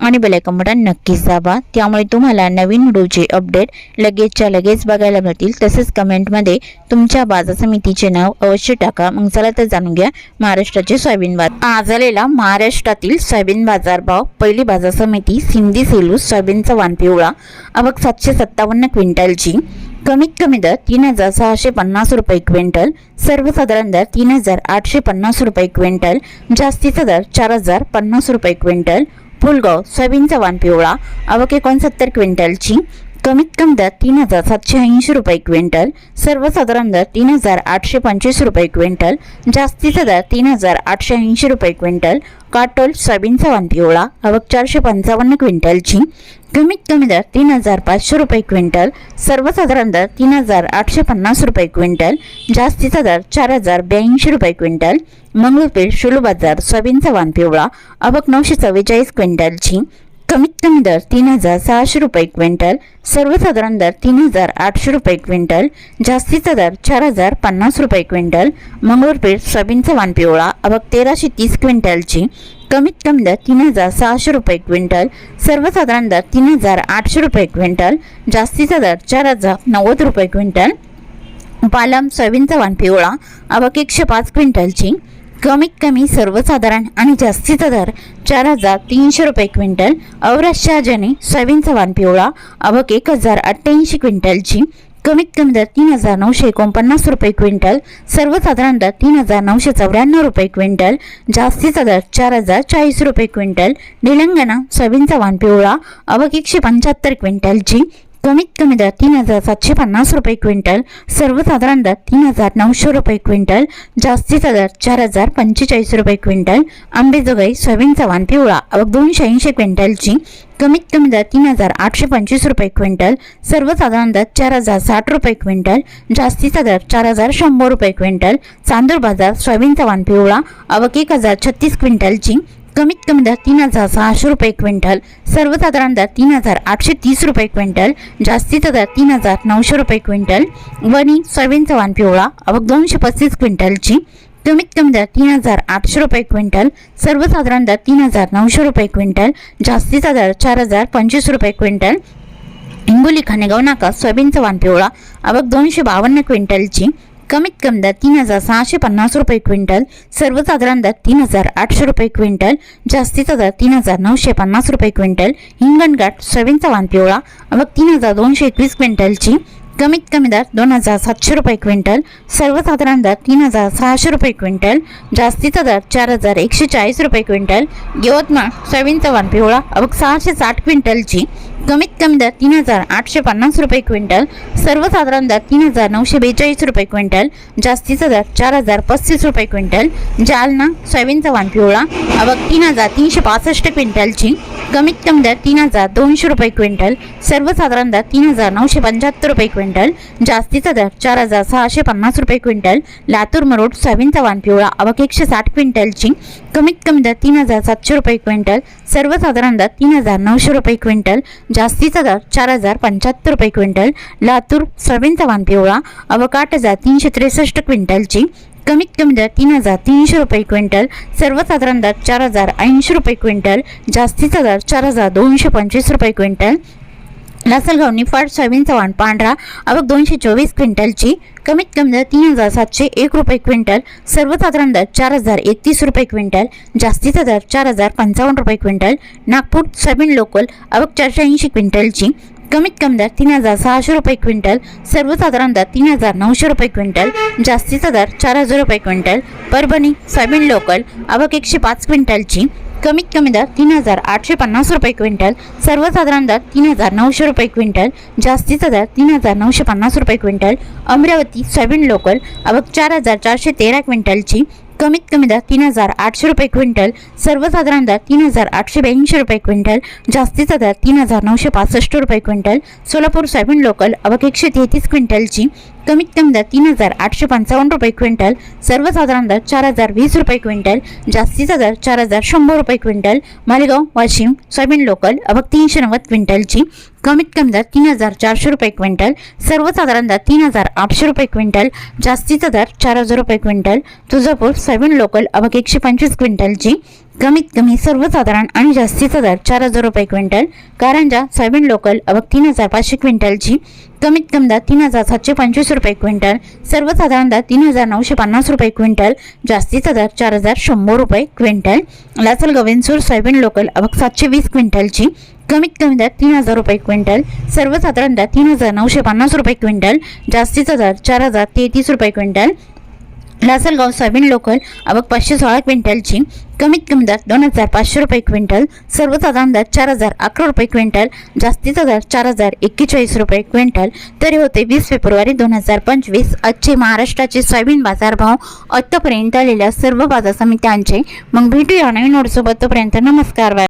आणि bell icon button नक्कीच दाबा. त्यामुळे तुम्हाला नवीन व्हिडिओचे अपडेट लगेचच्या लगेच बघायला मिळतील. तसेच कमेंटमध्ये तुमच्या बाजार समितीचे नाव अवश्य टाका. मग चला तर जाणून घ्या महाराष्ट्राचे सोयाबीन बाजार. आज आलेला महाराष्ट्रातील सोयाबीन बाजार भाव पहिली बाजार समिती सिंधी सेलू सोयाबीनचा वाण पिवळा अबक सातशे सत्तावन्न क्विंटलची. कमीत कमी दर तीन हजार सहाशे पन्नास रुपये क्विंटल. सर्वसाधारण दर तीन हजार आठशे पन्नास रुपये क्विंटल. जास्तीचा दर चार हजार पन्नास रुपये क्विंटल. फुलगाव सोयाबीनचा वाण पिवळा अवक एकोणसत्तर क्विंटलची कमीत कमी दर तीन हजार सातशे ऐंशी रुपये क्विंटल सर्वसाधारण दर तीन हजार आठशे पंचवीस रुपये क्विंटल जास्तीचा दर तीन हजार आठशे ऐंशी रुपये क्विंटल काटोल सोयाबीनचा वन पिवळा अवक चारशे पंचावन्न क्विंटलची कमीत कमी दर तीन हजार पाचशे रुपये क्विंटल सर्वसाधारण दर तीन हजार आठशे पन्नास रुपये क्विंटल जास्तीचा दर चार हजार ब्याऐंशी रुपये क्विंटल मंगळूरपेठ शुलू बाजार सोयाबीनचा वाण पिवळा अवक नऊशे चव्वेचाळीस क्विंटलची कमीत कमी दर तीन हजार सहाशे रुपये क्विंटल सर्वसाधारण दर तीन हजार आठशे रुपये क्विंटल जास्तीचा दर चार हजार पन्नास रुपये क्विंटल मंगळूरपीठ सोयाबीनचा वाण पिवळा अबक तेराशे तीस क्विंटलची कमीत कमी दर तीन हजार सहाशे रुपये क्विंटल सर्वसाधारण दर तीन हजार आठशे रुपये क्विंटल जास्तीचा दर चार हजार नव्वद रुपये क्विंटल पालम सोयाबीनचा वाण पिवळा अबक एकशे पाच क्विंटलची कमीत कमी सर्वसाधारण आणि जास्तीचा दर चार हजार तीनशे रुपये क्विंटल औरस शहाजनी सोयाबीनचा वाण पिवळा अभक एक हजार अठ्ठ्याऐंशी क्विंटलची कमीत कमी दर तीन हजार नऊशे एकोणपन्नास रुपये क्विंटल सर्वसाधारण दर तीन हजार नऊशे चौऱ्याण्णव रुपये क्विंटल जास्तीचा दर चार हजार चाळीस रुपये क्विंटल निलंगणा सोयाबीनचा वाण पिवळा अवक एकशे पंच्याहत्तर क्विंटलची कमीत कमी दर तीन हजार सातशे पन्नास रुपये क्विंटल सर्वसाधारण दर तीन हजार नऊशे रुपये क्विंटल जास्तीचा दर चार हजार पंचेचाळीस रुपये क्विंटल आंबेजोगाई सोयाबीन चव्हाण पिवळा अवघ दोनशे ऐंशी क्विंटलची कमीत कमी दर तीन हजार आठशे पंचवीस रुपये क्विंटल सर्वसाधारण दर चार हजार साठ रुपये क्विंटल जास्तीचा दर चार हजार शंभर रुपये क्विंटल चांदूर बाजार सोयाबीन चव्हाण पिवळा अवक एक हजार छत्तीस क्विंटलची कमीत कमी दर तीन हजार सहाशे रुपये क्विंटल. सर्वसाधारण दर तीन हजार आठशे तीस रुपये क्विंटल. जास्तीचा दर तीन हजार नऊशे रुपये क्विंटल. वणी सोयाबीनचा वाण पिवळा अवघ दोनशे पस्तीस क्विंटलची. कमीत कमी दर तीन हजार आठशे रुपये क्विंटल. सर्वसाधारण दर तीन हजार नऊशे रुपये क्विंटल. जास्तीचा दर चार हजार पंचवीस रुपये क्विंटल. हिंगोली खानेगाव नाका सोयाबीनचा वाण पिवळा अवघ दोनशे बावन्न क्विंटलची. कमीत कमी दर तीन हजार सहाशे पन्नास रुपये क्विंटल सर्वसाधारण दर तीन हजार आठशे रुपये क्विंटल जास्तीचा दर तीन हजार नऊशे पन्नास रुपये क्विंटल हिंगणघाट सोयाबीनचा वाण पिवळा व तीन हजार दोनशे एकवीस क्विंटलची कमीत कमी दर दोन हजार सातशे रुपये क्विंटल सर्वसाधारण दर तीन हजार सहाशे रुपये क्विंटल जास्तीचा दर चार हजार एकशे चाळीस रुपये क्विंटल यवतमाळ सोयाबीनचा चव्हाण पिवळा अवघ सहाशे साठ क्विंटलची कमीत कमी दर तीन हजार आठशे पन्नास रुपये क्विंटल सर्वसाधारण दर तीन हजार नऊशे बेचाळीस रुपये क्विंटल जास्तीचा दर चार हजार पस्तीस रुपये क्विंटल जालना सोयाबीनचा चव्हाण पिवळा अवघ तीन हजार तीनशे पासष्ट क्विंटलची कमीत कमी दर तीन हजार दोनशे रुपये क्विंटल सर्वसाधारण दर तीन हजार नऊशे पंच्याहत्तर रुपये क्विंटल जास्तीचा दर चार हजार सहाशे पन्नास रुपये क्विंटल लातूर मरोड सोयाबीनचा वाण पिवळा अवक एकशे साठ क्विंटलची कमीत कमी दर तीन हजार सातशे रुपये क्विंटल सर्वसाधारण दर तीन हजार नऊशे रुपये क्विंटल जास्तीचा दर चार हजार पंच्याहत्तर रुपये क्विंटल लातूर सोयाबीनचा वाण पिवळा अवघ आठ हजार तीनशे त्रेसष्ट क्विंटलची कमीत कमी दर तीन हजार तीनशे रुपये क्विंटल सर्वसाधारण दर चार हजार ऐंशी रुपये क्विंटल जास्तीचा दर चार हजार दोनशे पंचवीस रुपये क्विंटल. लासलगाव निफाड सोयाबीन चव्हाण पांढरा अवघ दोनशे चोवीस क्विंटलची कमीत कमी दर तीन हजार सातशे एक रुपये क्विंटल सर्वसाधारण दर चार हजार एकतीस रुपये क्विंटल जास्तीचा दर चार हजार पंचावन्न रुपये क्विंटल. नागपूर सोयाबीन लोकल अवघ चारशे ऐंशी क्विंटलची कमीत कमी दर तीन हजार सहाशे रुपये क्विंटल सर्वसाधारण दर तीन हजार नऊशे रुपये क्विंटल जास्तीचा दर चार हजार रुपये क्विंटल परभणी सोयाबीन लोकल आवक एकशे पाच क्विंटलची कमीत कमी दर तीन हजार आठशे पन्नास रुपये क्विंटल सर्वसाधारण दर तीन हजार नऊशे रुपये क्विंटल जास्तीचा दर तीन हजार नऊशे पन्नास रुपये क्विंटल अमरावती सोयाबीन लोकल आवक चार हजार चारशे तेरा क्विंटलची कमीत कमी दर तीन हजार आठशे रुपये क्विंटल सर्वसाधारण दर तीन हजार आठशे ब्याऐंशी रुपये क्विंटल जास्तीचा दर तीन हजार नऊशे पासष्ट रुपये क्विंटल सोलापूर सोयाबीन लोकल अवघ एकशे तेहतीस क्विंटलची कमीत कमी दर तीन हजार आठशे पंचावन्न रुपये क्विंटल सर्वसाधारण दर चार हजार वीस रुपये क्विंटल जास्तीचा दर चार हजार शंभर रुपये quintal Malegaon Washim soybean local अभक तीनशे नव्वद क्विंटलची कमीत कमी दर तीन हजार चारशे रुपये क्विंटल सर्वसाधारण दर तीन हजार आठशे रुपये क्विंटल जास्तीचा दर चार हजार रुपये क्विंटल तुळजापूर सोयाबीन लोकल अभक एकशे पंचवीस क्विंटलची कमीत कमी सर्वसाधारण आणि जास्तीचा दर चार हजार रुपये क्विंटल कारंजा सोयाबीन लोकल अवघ तीन हजार पाचशे क्विंटलची कमीत कमी दर तीन हजार सातशे पंचवीस रुपये क्विंटल सर्वसाधारण दर तीन हजार नऊशे पन्नास रुपये क्विंटल जास्तीचा दर चार हजार शंभर रुपये क्विंटल. लासल वेंसूर सोयाबीन लोकल अवघ सातशे वीस क्विंटलची कमीत कमी दर तीन हजार रुपये क्विंटल सर्वसाधारण दर तीन हजार नऊशे पन्नास रुपये क्विंटल जास्तीचा दर चार हजार तेहतीस रुपये क्विंटल. लासलगाव सोयाबीन लोकल आवक पाचशे सोळा क्विंटलची कमीत कमी दर दोन हजार पाचशे रुपये क्विंटल सर्वसाधारण दर चार हजार अकरा रुपये क्विंटल जास्तीचा दर चार हजार एक्केचाळीस रुपये क्विंटल. तरी होते वीस फेब्रुवारी दोन हजार पंचवीस आजचे महाराष्ट्राचे सोयाबीन बाजारभाव आत्तापर्यंत आलेल्या सर्व बाजार समित्यांचे. मग भेटूया नवीन नोटसोबत तोपर्यंत नमस्कार बाय.